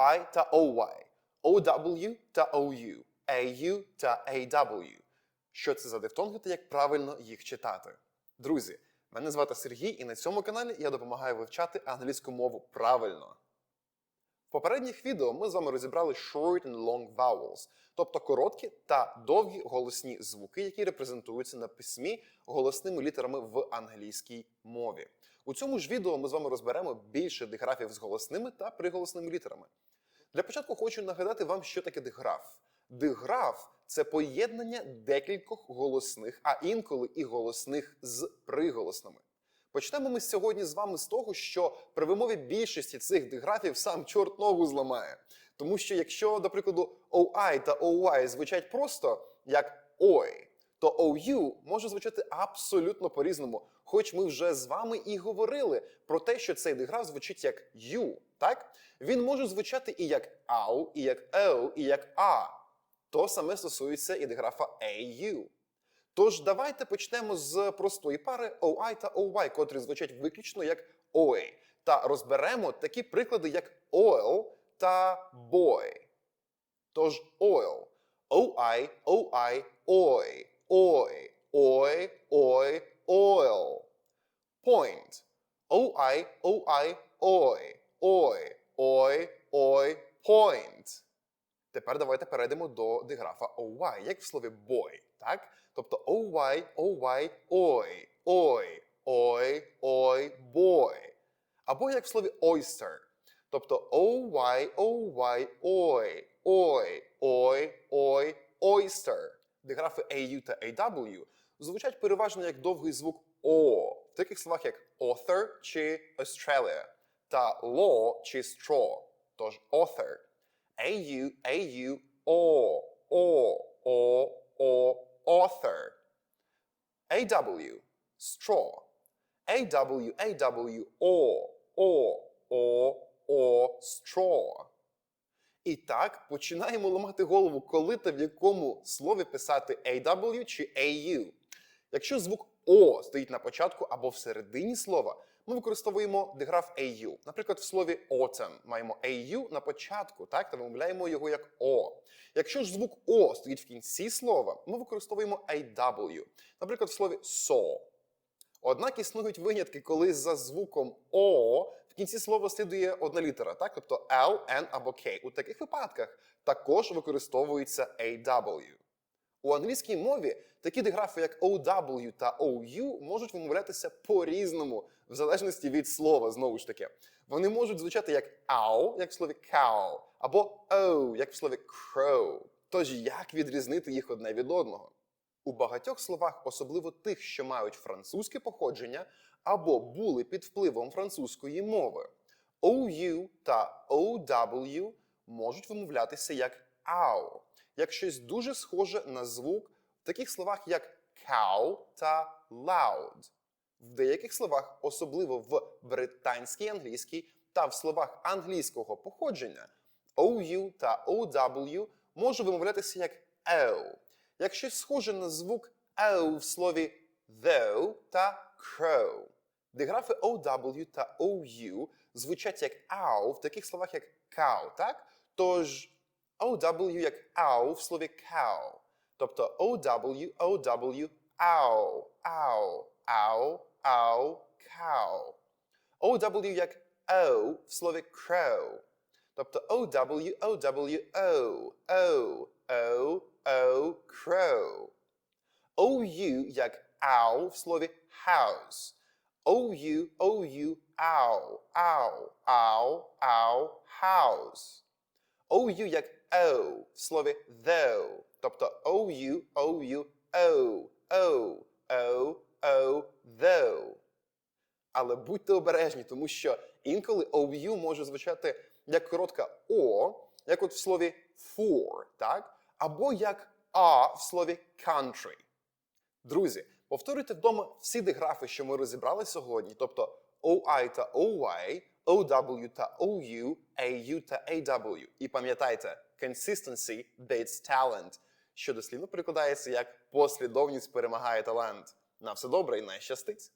OI та OY, OW та OU, AU та AW. Що це за дифтонги та як правильно їх читати? Друзі, мене звати Сергій, і на цьому каналі я допомагаю вивчати англійську мову правильно. В попередніх відео ми з вами розібрали short and long vowels, тобто короткі та довгі голосні звуки, які репрезентуються на письмі голосними літерами в англійській мові. У цьому ж відео ми з вами розберемо більше диграфів з голосними та приголосними літерами. Для початку хочу нагадати вам, що таке диграф. Диграф це поєднання декількох голосних, а інколи і голосних з приголосними. Почнемо ми сьогодні з вами з того, що при вимові більшості цих диграфів сам чорт ногу зламає. Тому що якщо, до прикладу, OI та OY звучать просто як ой, то OU може звучати абсолютно по-різному. Хоч ми вже з вами і говорили про те, що цей диграф звучить як U, так? Він може звучати і як ау, і як еу, і як а. То саме стосується і диграфа AU. Тож давайте почнемо з простої пари OI та OY, котрі звучать виключно як OI, та розберемо такі приклади, як oil та boy. Тож oil. OI, OI, OI, OI, OI, OI, oil. Point. OI, OI, OI, OI, OI, OI, point. Тепер давайте перейдемо до диграфа OY, як в слові boy, так? Тобто OY, OY, ой, ой, ой, ой, boy. Або як в слові oyster. Тобто OY, OY, ой, ой, ой, ой, oyster. Диграфи AU та AW звучать переважно як довгий звук О, в таких словах як author чи Australia, та law чи straw, тож author. AU, AU, O, O, O, O, author. AW, straw. AW, AW, O, O, O, O, straw. І так, починаємо ламати голову, коли та в якому слові писати AW чи AU. Якщо звук О стоїть на початку або всередині слова, ми використовуємо диграф AU. Наприклад, в слові autumn маємо AU на початку, так, та вимовляємо його як О. Якщо ж звук О стоїть в кінці слова, ми використовуємо AW. Наприклад, в слові saw. Однак існують винятки, коли за звуком О кінці слова слідує одна літера, так? тобто L, N або K. У таких випадках також використовується AW. У англійській мові такі диграфи, як OW та OU, можуть вимовлятися по-різному, в залежності від слова, знову ж таки. Вони можуть звучати як ow, як в слові cow, або o, як в слові crow. Тож як відрізнити їх одне від одного? У багатьох словах, особливо тих, що мають французьке походження, або були під впливом французької мови, OU та OW можуть вимовлятися як AU, як щось дуже схоже на звук в таких словах, як cow та loud. В деяких словах, особливо в британській англійській та в словах англійського походження, OU та OW може вимовлятися як «o», як щось схоже на звук «o» в слові though та crow. Диграфи OW та OU звучать як «ow» в таких словах, як cow, так? Тож OW як «ow» в слові cow. Тобто OW, OW, ow, ow, ow, ow, cow. OW як O в слові crow. Тобто OW, OW, O, O, O, O, crow. OU як ow в слові house. OU, OU, ow, ow, ow, ow, house. OU як O в слові though. Тобто OU, OU, O, O, O, O, though. Але будьте обережні, тому що інколи OU може звучати як коротка О, як от в слові for, так? Або як А в слові country. Друзі, повторюйте вдома всі диграфи, що ми розібрали сьогодні, тобто OI та OY, OW та OU, AU та AW. І пам'ятайте, consistency beats talent, що дослівно перекладається як послідовність перемагає талант. На все добре і найщастить!